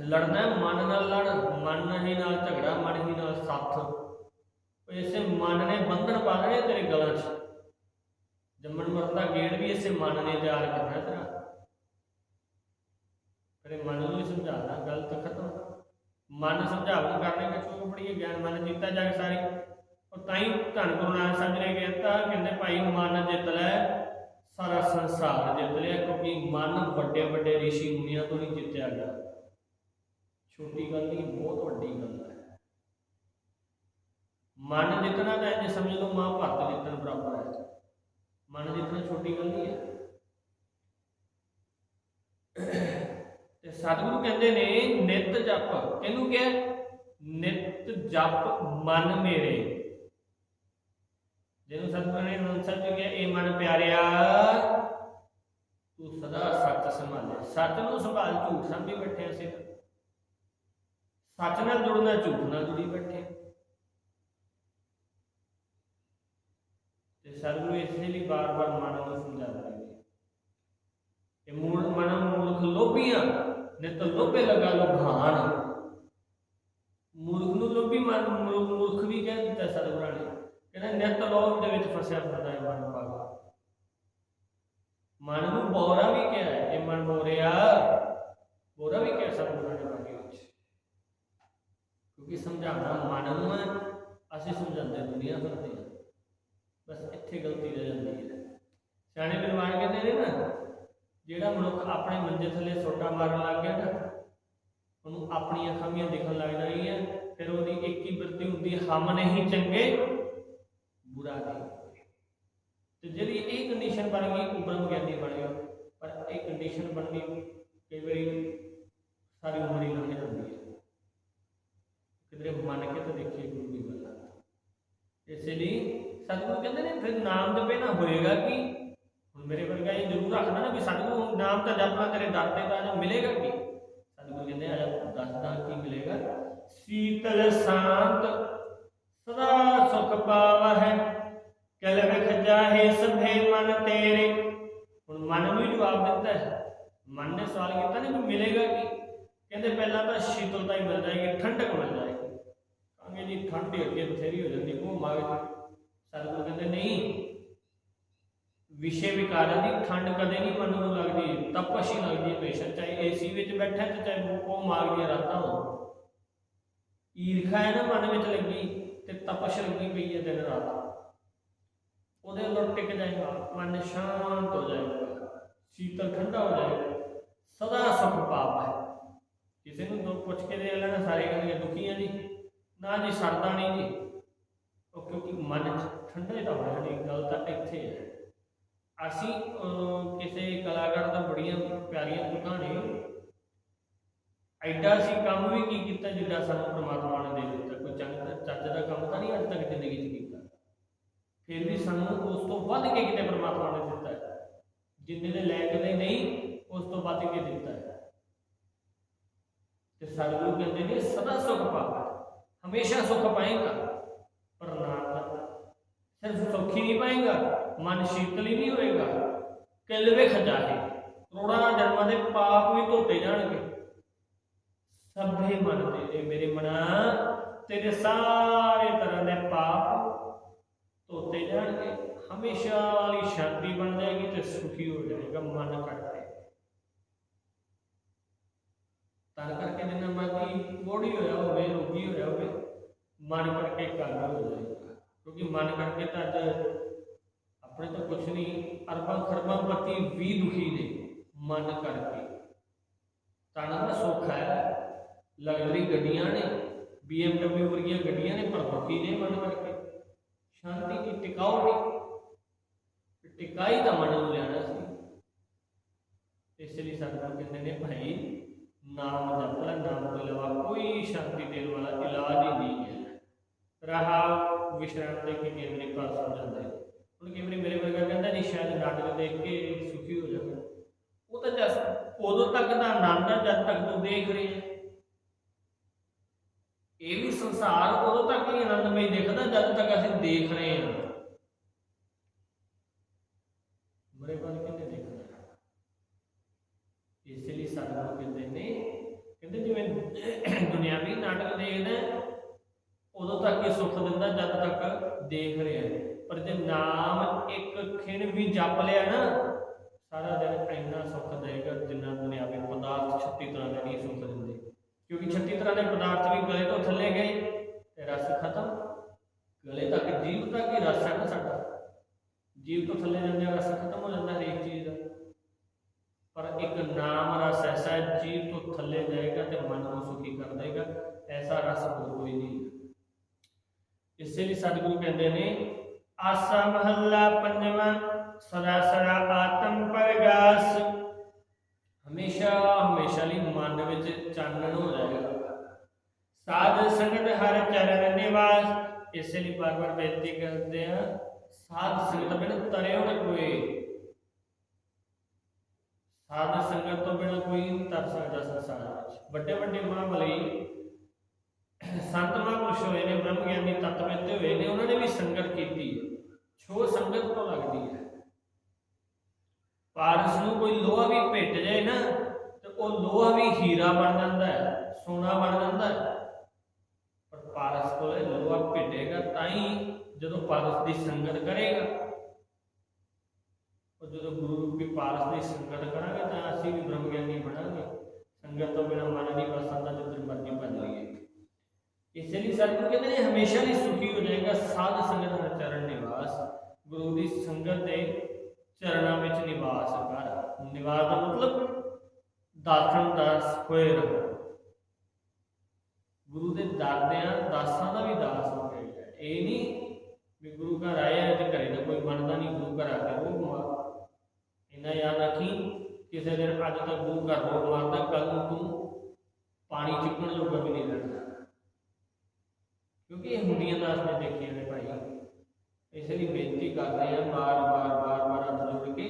ਲੜਨਾ ਹੈ, ਮਨ ਨਾਲ ਲੜ, ਮਨ ਹੀ ਨਾਲ ਝਗੜਾ, ਮਨ ਹੀ ਨਾਲ ਸਾਥ। ਇਸੇ ਮਨ ਨੇ ਬੰਧਨ ਪਾ ਦੇਣੇ ਤੇਰੇ ਗਲਾਂ 'ਚ। ਜੰਮਣ ਮਰਨ ਦਾ ਗੇੜ ਵੀ ਇਸੇ ਮਨ ਨੇ ਤਿਆਰ ਕਰਨਾ ਤੇਰਾ। ਫਿਰ ਮਨ ਨੂੰ ਹੀ ਸਮਝਾਉਣਾ, ਗਲਤ ਖਤਮ। ਮਨ ਸਮਝਾਵਨ ਕਰਨੇ ਕਿ ਚੋਕ ਗਿਆਨ, ਮਨ ਜੀਤਾ ਜਗ ਸਾਰੀ। ਤਾਂ ਹੀ ਧੰਨ ਗੁਰੂ ਨਾਨਕ ਸਾਹਿਬ ਜੀ ਨੇ ਕਹਿਤਾ, ਕਹਿੰਦੇ ਭਾਈ ਮਨ ਜਿੱਤ ਲੈ, ਸਾਰਾ ਸੰਸਾਰ ਜਿੱਤ ਲਿਆ, ਕਿਉਂਕਿ ਮਨ ਵੱਡੇ ਵੱਡੇ ਰਿਸ਼ੀ ਮੁਨੀਆਂ ਤੋਂ ਨਹੀਂ ਜਿੱਤਿਆ ਗਿਆ। ਛੋਟੀ ਗੱਲ ਨਹੀਂ, ਬਹੁਤ ਵੱਡੀ ਗੱਲ ਹੈ। ਮਨ ਜਿੱਤਣਾ ਤਾਂ ਜੇ ਸਮਝ ਲਓ ਮਾਂ ਮਹਾਭਾਰਤ ਜਿੱਤਣ ਬਰਾਬਰ ਹੈ। ਮਨ ਜਿੱਤਣਾ ਛੋਟੀ ਗੱਲ ਨਹੀਂ ਹੈ। ਤੇ ਸਤਿਗੁਰੂ ਕਹਿੰਦੇ ਨੇ, ਨਿਤ ਜਪ। ਇਹਨੂੰ ਕਿਹਾ? ਨਿਤ ਜਪ ਮਨ ਮੇਰੇ। ਜਿਹਨੂੰ ਸਤਿਗੁਰੂ ਨੇ ਨਾਮ ਸਾਹਿਬ ਇਹ ਮਨ ਪਿਆਰਿਆ, ਤੂੰ ਸਦਾ ਸੱਚ ਸੰਭਾਲੇ। ਸੱਚ ਨੂੰ ਸੰਭਾਲ, ਝੂਠ ਸਮਝੀ ਬੈਠੇ ਅਸੀਂ ਸੱਚ ਨਾਲ ਜੁੜਨਾ, ਝੂਠ ਨਾਲ ਜੁੜੀ ਬੈਠੇ। ਤੇ ਸਤਿਗੁਰੂ ਇਸੇ ਲਈ ਬਾਰ-ਬਾਰ ਮਨ ਨੂੰ ਸਮਝਾਉਂਦੇ ਨੇ। ਇਹ ਮੂਲ ਮਨ ਮੂਰਖ ਲੋਭੀਆਂ ਨੇ ਤਾਂ ਲੋਭੇ ਲਗਾ ਲੋਭਾਨ ਮੂਰਖ ਨੂੰ ਲੋਭੀ ਮਨ, ਮੂਰਖ ਮੂਰਖ ਵੀ ਕਹਿ ਦਿੱਤਾ ਸਤਿਗੁਰਾਂ ਨੇ। ਕਹਿੰਦਾ ਨਿਤ ਲੋਭ ਦੇ ਵਿੱਚ ਫਸਿਆ ਫਿਰਦਾ ਹੈ ਮਨ ਪਾਗਲ। ਮਨ ਨੂੰ ਬੋਰਾ ਵੀ ਕਿਹਾ ਹੈ ਇਹ ਮਨ ਬੋਰਿਆ, ਬੋਰਾ ਵੀ ਕਿਹਾ ਸਤਿਗੁਰਾਂ ਨੇ ਬਾਣੀ ਵਿੱਚ। ਕਿਉਂਕਿ ਸਮਝਾਉਣਾ ਮਨ ਨੂੰ ਹੈ, ਅਸੀਂ ਸਮਝਾਉਂਦੇ ਦੁਨੀਆ ਫਿਰਦੇ ਹਾਂ ਬਸ ਇੱਥੇ ਗਲਤੀ ਰਹਿ ਜਾਂਦੀ ਹੈ। ਸਿਆਣੇ ਵਿਦਵਾਨ ਕਹਿੰਦੇ ਨੇ ਨਾ, ਜਿਹੜਾ ਮਨੁੱਖ ਆਪਣੇ ਮੰਜੇ ਥੱਲੇ ਸੋਟਾ ਮਾਰਨ ਲੱਗ ਗਿਆ ਨਾ, ਉਹਨੂੰ ਆਪਣੀਆਂ ਖਾਮੀਆਂ ਦਿਖਣ ਲੱਗ ਜਾਣਗੀਆਂ ਫਿਰ ਉਹਦੀ ਇੱਕ ਵੀ ਹਮ ਨਹੀਂ ਚੰਗੇ ਬੁਰਾ ਨਹੀਂ ਤੇ ਜਿਹੜੀ ਇਹ ਕੰਡੀਸ਼ਨ ਬਣ ਗਈ ਉਹ ਬ੍ਰਹਮ ਬਣ ਗਿਆ ਪਰ ਇਹ ਕੰਡੀਸ਼ਨ ਬਣਨੀ ਕਈ ਵਾਰੀ ਸਾਰੀ ਉਮਰ ਹੀ ਲੰਘ ਜਾਂਦੀ ਹੈ। ਕਿਧਰੇ ਮੰਨ ਕੇ ਤਾਂ ਦੇਖੀਏ ਗੁਰੂ ਦੀ ਗੱਲ ਇਸੇ ਲਈ ਸਤਿਗੁਰੂ ਕਹਿੰਦੇ ਨੇ, ਫਿਰ ਨਾਮ ਜਪੇ ਨਾ ਹੋਏਗਾ ਕਿ ਹੁਣ ਮੇਰੇ ਵਰਗਾ ਇਹ ਜ਼ਰੂਰ ਰੱਖਦਾ ਨਾ ਵੀ ਸਤਿਗੁਰੂ ਨਾਮ ਤਾਂ ਜਪਣਾ ਤੇਰੇ ਦਰ ਤੇ ਤਾਂ ਮਿਲੇਗਾ ਕੀ? ਸਤਿਗੁਰੂ ਕਹਿੰਦੇ ਆ, ਦੱਸਦਾ ਕੀ ਮਿਲੇਗਾ? ਸੀਤਲ ਸ਼ਾਂਤ ਸਦਾ ਸੁਖ ਪਾਵਹਿ, ਕਲ ਵਿਖ ਜਾਹੇ ਸਭੇ ਮਨ ਤੇਰੇ। ਹੁਣ ਮਨ ਨੂੰ ਹੀ ਜਵਾਬ ਦਿੱਤਾ ਹੈ। ਮਨ ਨੇ ਸਵਾਲ ਕੀਤਾ ਨਾ ਵੀ ਮਿਲੇਗਾ ਕੀ? ਕਹਿੰਦੇ ਪਹਿਲਾਂ ਤਾਂ ਸ਼ੀਤਲਤਾ ਹੀ ਮਿਲ ਜਾਏਗੀ, ਠੰਡਕ ਮਿਲ ਜਾਏਗੀ। ਕਹਾਂਗੇ ਜੀ ਠੰਡ ਹੀ ਅੱਗੇ ਬਥੇਰੀ ਹੋ ਜਾਂਦੀ ਉਹ ਮਾਗ ਸਤਿਗੁਰੂ ਕਹਿੰਦੇ ਨਹੀਂ। ਵਿਸ਼ੇ ਵਿਕਾਰਾਂ ਦੀ ਠੰਡ ਕਦੇ ਨਹੀਂ ਮਨ ਨੂੰ ਲੱਗਦੀ, ਤਪਸ਼ ਹੀ ਲੱਗਦੀ ਹੈ ਹਮੇਸ਼ਾ ਚਾਹੇ ਏਸੀ ਵਿੱਚ ਬੈਠਾ ਤੇ ਚਾਹੇ ਉਹ ਮਾਗ ਦੀਆਂ ਰਾਤਾਂ ਹੋਣ ਈਰਖਾ ਹੈ ਨਾ ਮਨ ਵਿੱਚ ਲੱਗੀ। ਤੇ ਤਪਸ਼ ਲੱਗੀ ਪਈ ਹੈ ਦਿਨ ਰਾਤ। ਉਹਦੇ ਅੰਦਰ ਟਿਕ ਜਾਏਗਾ, ਮਨ ਸ਼ਾਂਤ ਹੋ ਜਾਏਗਾ, ਸ਼ੀਤਲ ਠੰਡਾ ਹੋ ਜਾਏਗਾ, ਸਦਾ ਸੁਖ ਪਾਪ ਹੈ। ਕਿਸੇ ਨੂੰ ਦੁੱਖ ਪੁੱਛ ਕੇ ਦੇ ਲੈਣਾ, ਸਾਰੇ ਕਹਿੰਦੇ ਦੁਖੀ ਆ ਜੀ। ਨਾ ਜੀ ਸਰਦਾ ਨਹੀਂ ਜੀ। ਉਹ ਕਿਉਂਕਿ ਮਨ ਚ ਠੰਡਾ ਹੀ ਤਾਂ ਹੋਇਆ ਨਹੀਂ ਗੱਲ ਤਾਂ ਇੱਥੇ ਹੈ। ਅਸੀਂ ਕਿਸੇ ਕਲਾਕਾਰ ਦਾ ਬੜੀਆਂ ਪਿਆਰੀਆਂ ਤੁਕਾਂ ਨੇ। ਐਡਾ ਸੀ ਕੰਮ ਵੀ ਕੀ ਕੀਤਾ ਜਿੱਡਾ ਸਾਨੂੰ ਪ੍ਰਮਾਤਮਾ ਨੇ ਦੇ ਦਿੱਤਾ। ਦਾ ਕੰਮ ਤਾਂ ਨਹੀਂ ਅੱਜ ਤੱਕ ਜ਼ਿੰਦਗੀ 'ਚ ਕੀਤਾ। ਫਿਰ ਵੀ ਸਾਨੂੰ ਉਸ ਤੋਂ ਵੱਧ ਕੇ ਕਿਤੇ ਪ੍ਰਮਾਤਮਾ ਨੇ ਦਿੱਤਾ ਹੈ। ਜਿੰਨੇ ਦੇ ਲਾਇਕ ਦੇ ਨਹੀਂ, ਉਸ ਤੋਂ ਵੱਧ ਕੇ ਦਿੱਤਾ ਹੈ। ਤੇ ਸਤਿਗੁਰੂ ਕਹਿੰਦੇ ਨੇ, ਸਦਾ ਸੁਖ ਪਾਵਾ। ਹਮੇਸ਼ਾ ਸੁਖ ਪਾਏਗਾ, ਪਰ ਨਾਮ ਸਿਰਫ ਸੁਖ ਨਹੀਂ ਪਾਏਗਾ, ਮਨ ਸ਼ੀਤਲ ਹੀ ਨਹੀਂ ਹੋਏਗਾ। ਕਿਲਵੇ ਖਜਾਹੇ, ਕਰੋੜਾਂ ਜਨਮਾਂ ਦੇ ਪਾਪ ਵੀ ਧੋਤੇ ਜਾਣਗੇ। ਸਭੇ ਮਨ ਤੇ ਮੇਰੇ ਮਨਾ ਤੇਰੇ ਸਾਰੇ ਤਰ੍ਹਾਂ ਦੇ ਪਾਪ ਧੋਤੇ ਜਾਣਗੇ। ਹਮੇਸ਼ਾ ਵਾਲੀ ਸ਼ਾਂਤੀ ਬਣ ਜਾਏਗੀ ਤੇ ਸੁਖੀ ਹੋ ਜਾਏਗਾ, ਮਨ ਕਰਕੇ। ਤਾਂ ਕਰਕੇ ਜਿੰਨਾ ਮਰਜ਼ੀ ਮੋੜੀ ਹੋਇਆ ਹੋਵੇ, ਰੋਗੀ ਹੋਇਆ ਹੋਵੇ, ਮਨ ਕਰਕੇ ਕਾਬੂ ਹੋ ਜਾਏਗਾ। ਕਿਉਂਕਿ ਮਨ ਕਰਕੇ ਤਾਂ ਅੱਜ ਆਪਣੇ ਤਾਂ ਕੁਛ ਨਹੀਂ ਅਰਬਾਂ ਖਰਬਾਂ ਪਤੀ ਵੀ ਦੁਖੀ ਨੇ ਮਨ ਕਰਕੇ। ਤਾਂ ਦਾ ਸੁੱਖ ਹੈ, ਲਗਜ਼ਰੀ ਗੱਡੀਆਂ ਨੇ BMW ਵਰਗੀਆਂ ਗੱਡੀਆਂ ਨੇ ਪਰ ਦੁਖੀ ਨੇ ਮਨ ਕਰਕੇ ਸ਼ਾਂਤੀ ਦੀ ਟਿਕਾਉ ਨਹੀਂ ਟਿਕਾਈ ਦਾ ਮਨ ਨੂੰ ਲੈਣਾ ਸੀ। ਇਸ ਲਈ ਸਾਨੂੰ ਕਹਿੰਦੇ ਨੇ, ਭਾਈ, ਨਾਮ ਜਪ ਨਾਮ ਤੋਂ ਇਲਾਵਾ ਕੋਈ ਸ਼ਾਂਤੀ ਦੇਣ ਵਾਲਾ ਇਲਾਜ ਹੀ ਨਹੀਂ ਹੈ। ਰਹਾ ਵਿਸ਼ਰਾਮ ਦੇ ਕੇ ਕਈ ਵਾਰੀ ਪਾਸ ਹੋ ਜਾਂਦਾ ਹੈ। ਹੁਣ ਕਈ ਵਾਰੀ ਮੇਰੇ ਵਰਗਾ ਕਹਿੰਦਾ ਨਹੀਂ ਸ਼ਾਇਦ ਨਾਟਕ ਦੇਖ ਕੇ ਸੁਖੀ ਹੋ ਜਾਵਾਂ। ਉਹ ਤਾਂ ਜਸ ਉਦੋਂ ਤੱਕ ਦਾ ਆਨੰਦ ਹੈ ਜਦ ਤੱਕ ਤੂੰ ਦੇਖ ਰਹੀ ਹੈ। ਇਹ ਵੀ ਸੰਸਾਰ ਉਦੋਂ ਤੱਕ ਹੀ ਆਨੰਦਮਈ ਦਿਖਦਾ ਜਦ ਤੱਕ ਅਸੀਂ ਦੇਖ ਰਹੇ ਹਾਂ। ਬੜੇ ਬਣ ਕੇ ਨਹੀਂ ਦੇਖਣਾ। ਇਸ ਲਈ ਸਾਨੂੰ ਕਹਿੰਦੇ ਨੇ, ਕਹਿੰਦੇ ਜਿਵੇਂ ਦੁਨਿਆਵੀ ਨਾਟਕ ਦੇਖਦਾ ਉਦੋਂ ਤੱਕ ਹੀ ਸੁੱਖ ਦਿੰਦਾ ਜਦ ਤੱਕ ਦੇਖ ਰਿਹਾ। ਪਰ ਜੇ ਨਾਮ ਇੱਕ ਖਿਣ ਵੀ ਜਪ ਲਿਆ ਨਾ, ਸਾਰਾ ਦਿਨ ਇੰਨਾ ਸੁੱਖ ਦੇਗਾ ਜਿੰਨਾ ਦੁਨਿਆਵੀ ਪਦਾਰਥ 36 ਤਰ੍ਹਾਂ ਦੇ ਨਹੀਂ ਸੁੱਖ ਕਿਉਂਕਿ 36 ਤਰ੍ਹਾਂ ਦੇ ਪਦਾਰਥ ਵੀ ਗਲੇ ਤੋਂ ਥੱਲੇ ਗਏ ਤੇ ਰਸ ਖਤਮ। ਗਲੇ ਤੱਕ ਜੀਵ ਤੱਕ ਹੀ ਰਸ ਹੈ ਨਾ ਸਾਡਾ। ਜੀਵ ਤੋਂ ਥੱਲੇ ਜਾਂਦੇ ਰਸ ਖਤਮ ਹੋ ਜਾਂਦਾ ਹਰੇਕ ਚੀਜ਼ ਦਾ। ਪਰ ਇੱਕ ਨਾਮ ਰਸ ਐਸਾ ਹੈ, ਜੀਵ ਤੋਂ ਥੱਲੇ ਜਾਏਗਾ ਤੇ ਮਨ ਨੂੰ ਸੁਖੀ ਕਰ ਦੇਗਾ। ਐਸਾ ਰਸ ਹੋਰ ਕੋਈ ਨਹੀਂ ਇਸੇ ਲਈ ਸਤਿਗੁਰੂ ਕਹਿੰਦੇ ਨੇ, ਆਸਾ ਮਹੱਲਾ ਪੰਜਵਾਂ, ਸਦਾ ਸਦਾ ਆਤਮ ਪਰਗਾਸ। ਹਮੇਸ਼ਾ ਹਮੇਸ਼ਾ ਲਈ ਮਨ ਵਿੱਚ ਚਾਨਣ ਹੋ ਜਾਏਗਾ। ਸਾਧ ਸੰਗਤ ਹਰ ਚਰਨ ਨਿਵਾਸ, ਇਸੇ ਲਈ ਬਾਰ ਬਾਰ ਬੇਨਤੀ ਕਰਦੇ ਆ ਸਾਧ ਸੰਗਤ ਬਿਨ ਤਰਿਓ ਨਾ ਕੋਈ ਸਾਧ ਸੰਗਤ ਤੋਂ ਬਿਨ ਕੋਈ ਨਹੀਂ ਤਰ ਸਕਦਾ ਸੰਸਾਰ ਵਿੱਚ। ਵੱਡੇ ਵੱਡੇ ਮਹਾਂਬਲੀ ਸੰਤ ਮਹਾਂਪੁਰਸ਼ ਹੋਏ ਨੇ ਬ੍ਰਹਮ ਗਿਆਨੀ ਤਤਵਿੱਤੇ ਹੋਏ ਨੇ, ਉਹਨਾਂ ਨੇ ਵੀ ਸੰਗਤ ਕੀਤੀ ਛੋ ਸੰਗਤ ਤੋਂ ਲੱਗਦੀ ਹੈ। ਪਾਰਸ ਨੂੰ ਕੋਈ ਲੋਹਾ ਵੀ ਭੇਟ ਜਾਏ ਨਾ, ਤੇ ਉਹ ਲੋਹਾ ਵੀ ਹੀਰਾ ਬਣ ਜਾਂਦਾ ਹੈ, ਸੋਨਾ ਬਣ ਜਾਂਦਾ ਹੈ। ਪਰ ਪਾਰਸ ਕੋਲੇ ਲੋਹਾ ਭਿੱਟੇਗਾ, ਤਾਂ ਹੀ ਜਦੋਂ ਪਾਰਸ ਦੀ ਸੰਗਤ ਕਰੇਗਾ, ਉਹ ਜਦੋਂ ਗੁਰੂ ਰੂਪੀ ਪਾਰਸ ਦੀ ਸੰਗਤ ਕਰਾਂਗੇ, ਤਾਂ ਅਸੀਂ ਵੀ ਬ੍ਰਹਮ ਗਿਆਨੀ ਬਣਾਂਗੇ। ਸੰਗਤ ਤੋਂ ਬਿਨਾਂ ਮਨ ਨਹੀਂ ਬਸਦਾ ਜਿੱਧਰ ਮਰਜ਼ੀ ਭੱਜ ਲਈਏ ਇਸੇ ਲਈ ਸਤਿਗੁਰੂ ਕਹਿੰਦੇ ਨੇ, ਹਮੇਸ਼ਾ ਲਈ ਸੁਖੀ ਹੋ ਜਾਏਗਾ, ਸਾਧ ਸੰਗਤ ਹਰ ਚਰਨ ਨਿਵਾਸ। ਗੁਰੂ ਦੀ ਸੰਗਤ ਦੇ ਚਰਨਾਂ ਵਿੱਚ ਨਿਵਾਸ ਕਰ। ਨਿਵਾਸ ਦਾ ਮਤਲਬ ਦਾਸਨ ਦਾਸ ਹੋਏ ਰਹੋ ਗੁਰੂ ਦੇ ਦਾਦਿਆਂ ਦਾਸਾਂ ਦਾ ਵੀ ਦਾਸ ਹੋ ਗਿਆ ਇਹ ਨਹੀਂ ਵੀ ਗੁਰੂ ਘਰ ਆਇਆ ਤੇ ਘਰੇ ਦਾ ਕੋਈ ਬਣਦਾ ਨਹੀਂ, ਗੁਰੂ ਘਰ ਆ ਕੇ ਉਹ ਮਾਰ। ਇਹਨਾਂ ਯਾਦ ਰੱਖੀ, ਕਿਸੇ ਦਿਨ ਅੱਜ ਤੱਕ ਗੁਰੂ ਘਰ ਰੋਕ ਮਾਰਦਾ ਕੱਲ ਨੂੰ ਤੂੰ ਪਾਣੀ ਚਿੱਕਣ ਜੋਗਾ ਵੀ ਨਹੀਂ ਰਹਿਣਾ ਕਿਉਂਕਿ ਇਹ ਹੁੰਦੀਆਂ ਦਾਸ ਨੇ ਦੇਖੀਆਂ ਨੇ ਭਾਈ। ਇਸ ਲਈ ਬੇਨਤੀ ਕਰਦੇ ਆ ਬਾਰ ਬਾਰ ਬਾਰ ਬਾਰ ਹੱਥ ਜੋੜ ਕੇ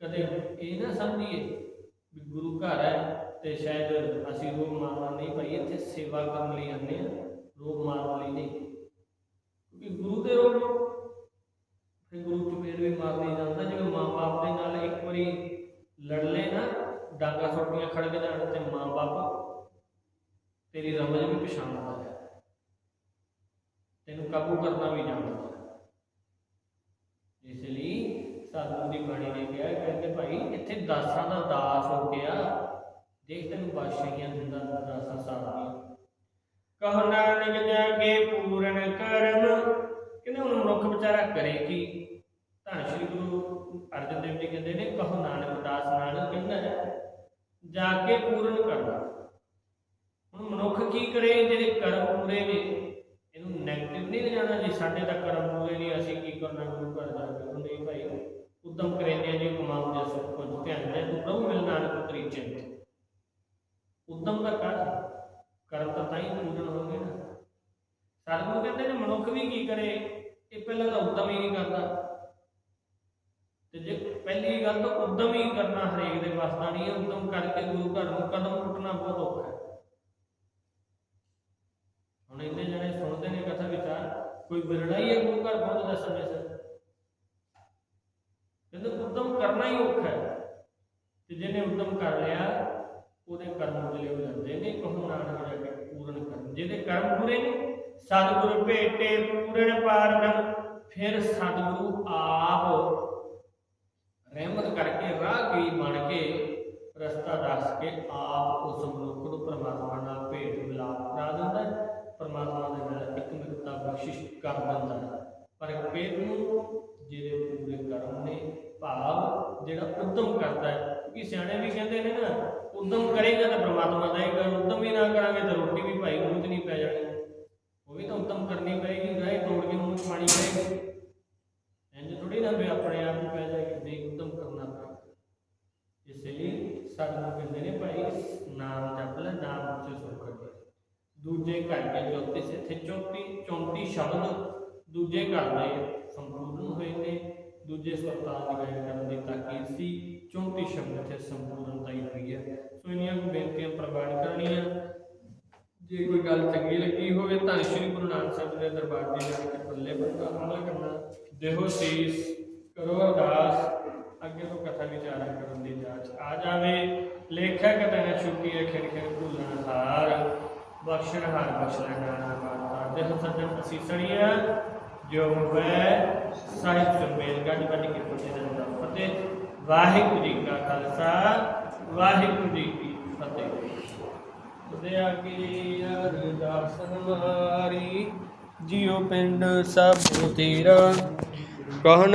ਕਦੇ ਇਹ ਨਾ ਸਮਝੀਏ ਵੀ ਗੁਰੂ ਘਰ ਹੈ ਤੇ ਸ਼ਾਇਦ ਅਸੀਂ ਰੋਗ ਮਾਰਨਾ ਨਹੀਂ ਭਾਈ, ਇੱਥੇ ਸੇਵਾ ਕਰਨ ਲਈ ਆਉਂਦੇ ਆ ਰੋਗ ਮਾਰਨ ਲਈ ਨਹੀਂ। ਕਿਉਂਕਿ ਗੁਰੂ ਦੇ ਰੋਗ ਫਿਰ ਗੁਰੂ ਚਪੇੜ ਵੀ ਮਾਰ ਜਾਂਦਾ ਜਿਵੇਂ ਮਾਂ-ਬਾਪ ਦੇ ਨਾਲ ਇੱਕ ਵਾਰੀ ਲੜ ਲੈ ਨਾ, ਡਾਂਗਾ ਸੋਟੀਆਂ ਖੜਕ ਜਾਣ ਤੇ ਮਾਂ-ਬਾਪ ਤੇਰੀ ਰਮਜ ਵੀ ਪਛਾਣਦਾ ਹੈ। ਤੈਨੂੰ ਕਾਬੂ ਕਰਨਾ ਵੀ ਜਾਣਦਾ ਇਸ ਲਈ ਸਾਧੂ ਦੀ ਬਾਣੀ ਨੇ ਕਿਹਾ ਕਹਿੰਦੇ ਭਾਈ ਇੱਥੇ ਦਾਸਾਂ ਦਾ ਦਾਸ ਹੋ ਗਿਆ ਦੇਖ ਤੈਨੂੰ ਬਾਦਸ਼ਾਹੀਆਂ ਦਿੰਦਾ ਦਾਸਾਂ ਸਾਧੀਆਂ ਕਹ ਨਾਨਕ ਜਾਗੇ ਪੂਰਨ ਕਰਮ ਕਹਿੰਦੇ ਹੁਣ ਮਨੁੱਖ ਵਿਚਾਰਾ ਕਰੇ ਕੀ? ਧੰਨ ਸ਼੍ਰੀ ਗੁਰੂ ਅਰਜਨ ਦੇਵ ਜੀ ਕਹਿੰਦੇ ਨੇ ਕਹੋ ਨਾਨਕ ਦਾਸ ਨਾਨਕ ਕਹਿੰਦਾ ਹੈ, ਜਾ ਕੇ ਪੂਰਨ ਕਰਨਾ ਹੁਣ ਮਨੁੱਖ ਕੀ ਕਰੇ ਜਿਹੜੇ ਕਰਮ ਪੂਰੇ ਨੇ ਇਹਨੂੰ ਨੈਗੇਟਿਵ ਨਹੀਂ ਲਿਜਾਣਾ ਜੇ ਸਾਡੇ ਦਾ ਕਰਮ ਪੂਰੇ ਨਹੀਂ ਅਸੀਂ ਕੀ ਕਰਨਾ ਗੁਰੂ ਘਰ ਦਾ? ਕੇ ਭਾਈ ਉਦਮ ਕਰੇਂਦੇ ਜੀ ਕਮਾਉਂ ਦੇ ਸਭ ਕੁਝ ਧਿਆਨ ਦੇ ਤੂੰ ਪ੍ਰਭੂ ਮਿਲ ਨਾਨਕ ਤਰੀ ਚਿੰਤ। ਉਦਮ ਦਾ ਕਰ ਕਰਮ ਤਾਂ ਤਾਂ ਹੀ ਪੂਰਨ ਹੋਣਗੇ ਨਾ। ਸਤਿਗੁਰੂ ਕਹਿੰਦੇ ਨੇ ਮਨੁੱਖ ਵੀ ਕੀ ਕਰੇ, ਇਹ ਪਹਿਲਾਂ ਤਾਂ ਉਦਮ ਹੀ ਨਹੀਂ ਕਰਦਾ। ਤੇ ਜੇ ਪਹਿਲੀ ਗੱਲ ਤਾਂ ਉਦਮ ਹੀ ਕਰਨਾ ਹਰੇਕ ਦੇ ਵੱਸ ਦਾ ਨਹੀਂ ਹੈ ਉਦਮ ਕਰਕੇ ਗੁਰੂ ਘਰ ਨੂੰ ਕਦਮ ਪੁੱਟਣਾ ਬਹੁਤ ਔਖਾ ਹੈ। ਹੁਣ ਇੰਨੇ ਜਣੇ ਸੁਣਦੇ ਨੇ ਕਥਾ ਵਿਚਾਰ, ਕੋਈ ਬਿਰੜਾ ਹੀ ਹੈ ਗੁਰੂ ਘਰ ਪਹੁੰਚਦਾ ਸਮੇਂ ਸਿਰ। ਉਦਮ ਕਰਨਾ ਹੀ ਔਖਾ ਹੈ ਤੇ ਜਿਹਨੇ ਉਦਮ ਕਰ ਲਿਆ, ਉਹਦੇ ਕਰਮ ਉਜਲੇ ਹੋ ਜਾਂਦੇ ਨੇ, ਕਹੋ ਨਾਨਕ ਜਾ ਕੇ ਪੂਰਨ ਕਰਨ ਜਿਹਦੇ ਕਰਮ ਪੂਰੇ ਨੇ, ਸਤਿਗੁਰ ਭੇਟੇ ਪੂਰਨ ਪਾਰਨ, ਫਿਰ ਸਤਿਗੁਰੂ ਆਪ ਰਹਿਮਤ ਕਰਕੇ ਰਾਹਗੀਰ ਬਣ ਕੇ ਰਸਤਾ ਦੱਸ ਕੇ ਆਪ ਉਸ ਮਨੁੱਖ ਨੂੰ ਪਰਮਾਤਮਾ ਨਾਲ ਭੇਟ ਮਿਲਾਪ ਕਰਾ ਦਿੰਦਾ ਹੈ। ਪਰਮਾਤਮਾ ਦੇ ਨਾਲ ਇੱਕ ਮਿੱਤਰਤਾ ਬਖਸ਼ਿਸ਼ ਕਰ ਦਿੰਦਾ ਹੈ। ਪਰ ਫਿਰ ਨੂੰ ਜਿਹਦੇ ਪੂਰੇ ਕਰਮ ਨੇ ਭਾਵ ਜਿਹੜਾ ਉਦਮ ਕਰਦਾ ਹੈ। ਕਿਉਂਕਿ ਸਿਆਣੇ ਵੀ ਕਹਿੰਦੇ ਨੇ ਨਾ, ਉਦਮ ਕਰੇਗਾ ਤਾਂ ਪ੍ਰਮਾਤਮਾ ਦੇਗਾ ਉਦਮ ਹੀ ਨਾ ਕਰਾਂਗੇ ਤਾਂ ਰੋਟੀ ਵੀ ਭਾਈ ਮੂੰਹ 'ਚ ਨਹੀਂ ਪੈ ਜਾਣੀ। ਉਹ ਵੀ ਤਾਂ ਉਦਮ ਕਰਨੀ ਪਏਗੀ ਗਾਏ ਤੋੜ ਕੇ ਮੂੰਹ 'ਚ ਪਾਣੀ ਪਏਗਾ। ਇੰਜ ਥੋੜੀ ਨਾ ਵੀ ਆਪਣੇ ਆਪ ਹੀ ਪੈ ਜਾਏਗੀ, ਨਹੀਂ ਉਦਮ ਕਰਨਾ ਪਏਗਾ ਇਸ ਲਈ ਸਾਨੂੰ ਕਹਿੰਦੇ ਨੇ ਭਾਈ, ਨਾਮ ਜਪ ਲੈ, ਨਾਮ ਚ ਸੁਖ ਕਰ ਦੂਜੇ ਘਰ ਦੇ ਜੋਤੀ ਇੱਥੇ 34 34 ਸ਼ਬਦ ਦੂਜੇ ਘਰ ਦੇ ਸੰਪੂਰਨ ਹੋਏ ਨੇ। ਦੂਜੇ ਸਵਤਾਂ ਦੀ ਗਾਇਨ ਕਰਨ ਦੀ ਤਾਕੀਦ ਸੀ 34 ਸ਼ਬਦ ਇੱਥੇ ਸੰਪੂਰਨਤਾ ਹੀ ਹੋਈ ਹੈ। ਸੋ ਇੰਨੀਆਂ ਬੇਨਤੀਆਂ ਪ੍ਰਵਾਨ ਕਰਨੀਆਂ। ਜੇ ਕੋਈ ਗੱਲ ਚੰਗੀ ਲੱਗੀ ਹੋਵੇ ਤਾਂ ਸ਼੍ਰੀ ਗੁਰੂ ਨਾਨਕ ਸਾਹਿਬ ਦੇ ਦਰਬਾਰ ਦੀ ਜਾ ਕੇ ਪੱਲੇ ਬੰਦਾ ਅਮਲ ਕਰਨਾ। ਦੇਹੋ ਸੀਸ, ਕਰੋ ਅਰਦਾਸ। ਅੱਗੇ ਤੋਂ ਕਥਾ ਵਿਚਾਰਾ ਕਰਨ ਦੀ ਜਾਂਚ ਆ ਜਾਵੇ। ਲੇਖਕ ਤਨ ਛੁੱਟੀ ਖਿੜ ਖਿੜ ਭੁੱਲਣ ਹਾਰ। ਬਖਸ਼ਣ ਹਾਰ ਬਖਸ਼ ਲੈਣਾ ਮਾਤਾ। ਦੇਹ ਸੱਜਣ ਅਸੀਸਣੀਆ ਜੋ ਹੋਵੇ ਸਾਹਿਬ ਸੰਮੇਲ ਗੱਜ ਗੱਜ ਕੇ ਪੁੱਛੇ ਦਾ ਫਤਿਹ। ਵਾਹਿਗੁਰੂ ਜੀ ਕਾ ਖਾਲਸਾ, ਵਾਹਿਗੁਰੂ ਜੀ ਕੀ ਫਤਿਹ। ਉਹਦੇ ਅੱਗੇ ਅਰਦਾਸ ਹਮਾਰੀ ਜਿਉ ਪਿੰਡ ਸਭ ਤੇਰਾ। ਕਹਨ